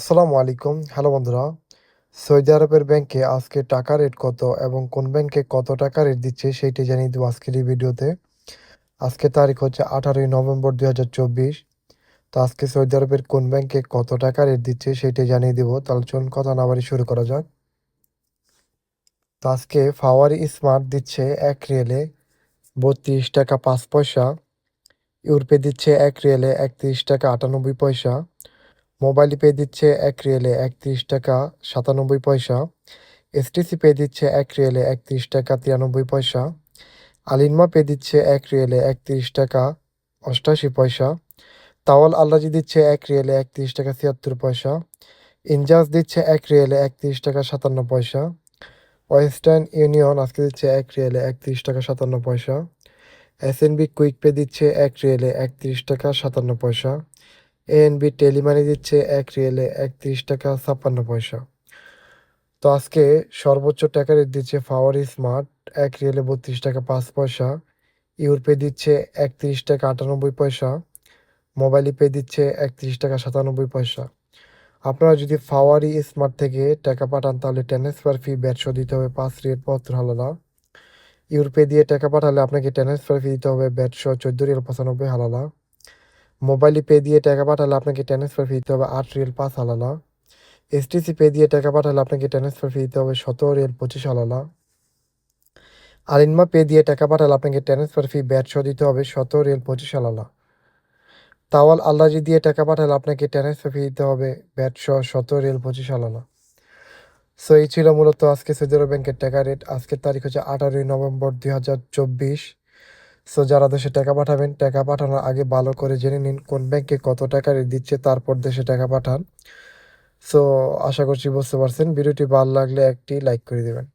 আসসালামু আলাইকুম। হ্যালো বন্ধুরা, সৌদি আরবের ব্যাংকে আজকে টাকা রেট কত এবং কোন ব্যাংকে কত টাকা রেট দিচ্ছে সেইটি জানিয়ে দেবো আজকের এই ভিডিওতে। আজকে তারিখ হচ্ছে আঠারোই নভেম্বর দুই হাজার চব্বিশ। তো আজকে সৌদি আরবের কোন ব্যাংকে কত টাকা রেট দিচ্ছে সেইটি জানিয়ে দেবো। তাহলে চলুন কথা না বাড়ি শুরু করা যাক। তো আজকে ফাওয়ারি স্মার্ট দিচ্ছে এক রিয়েলে বত্রিশ টাকা পাঁচ পয়সা, ইউরোপে দিচ্ছে এক রিয়েলে একত্রিশ টাকা আটানব্বই পয়সা মোবাইল পে দিচ্ছে এক রিয়েলে একত্রিশ টাকা সাতানব্বই পয়সা। এসটিসি পে দিচ্ছে এক রিয়েলে একত্রিশ টাকা তিরানব্বই পয়সা। আলিনমা পে দিচ্ছে এক রিয়েলে একত্রিশ টাকা অষ্টাশি পয়সা। তাওয়াল আল্লাজি দিচ্ছে এক রিয়েলে একত্রিশ টাকা ছিয়াত্তর পয়সা। ইনজাস দিচ্ছে এক রিয়েলে একত্রিশ টাকা সাতান্ন পয়সা। ওয়েস্টার্ন ইউনিয়ন আজকে দিচ্ছে এক রিয়েলে একত্রিশ টাকা সাতান্ন পয়সা। S N B quick pay দিচ্ছে এক রিয়েলে একত্রিশ টাকা সাতান্ন পয়সা। এএনবি টেলিমানি দিচ্ছে এক রিয়েলে একত্রিশ টাকা ছাপ্পান্ন পয়সা। তো আজকে সর্বোচ্চ টাকা রেট দিচ্ছে ফাওয়ারি স্মার্ট এক রিয়েলে বত্রিশ টাকা পাঁচ পয়সা। ইউরপে দিচ্ছে একত্রিশ টাকা আটানব্বই পয়সা। মোবাইল পে দিচ্ছে একত্রিশ টাকা সাতানব্বই পয়সা। আপনারা যদি ফাওয়ারি স্মার্ট থেকে টাকা পাঠান, তাহলে ট্রান্সফার ফি ব্যাটশো দিতে হবে, পাঁচ রিয়েল হালালা। ইউরপে দিয়ে টাকা পাঠালে আপনাকে ট্রান্সফার ফি দিতে হবে ব্যাটশো চোদ্দ রিয়েল পঁচানব্বই হালালা। মোবাইল পে দিয়ে টাকা পাঠালে আপনাকে ট্রান্সফার ফি দিতে হবে আট রিয়েল পাঁচ হালালা এসটিসি পে দিয়ে টাকা পাঠালে আপনাকে ট্রান্সফার ফি দিতে হবে সতেরো রিয়েল পঁচিশ হালালা আলিনমা পে দিয়ে টাকা পাঠালে আপনাকে ট্রান্সফার ফি ব্যাটশো দিতে হবে সতেরো রিয়েল পঁচিশ হালালা তাওয়াল আল্লাজি দিয়ে টাকা পাঠালে আপনাকে ট্রান্সফার ফি দিতে হবে ব্যাটশো সতেরো রিয়েল পঁচিশ হালালা সো এই ছিল মূলত আজকে সৌদি আরব ব্যাংকের টাকা রেট আজকের তারিখ হচ্ছে আঠারোই নভেম্বর দুই হাজার চব্বিশ। সো যারা দেশে টাকা পাঠাবেন, টাকা পাঠানোর আগে ভালো করে জেনে নিন কোন ব্যাংকে কত টাকা রেট দিচ্ছে, তারপর দেশে টাকা পাঠান। সো আশা করছি বুঝতে পারছেন। ভিডিওটি ভালো লাগলে একটি লাইক করে দেবেন।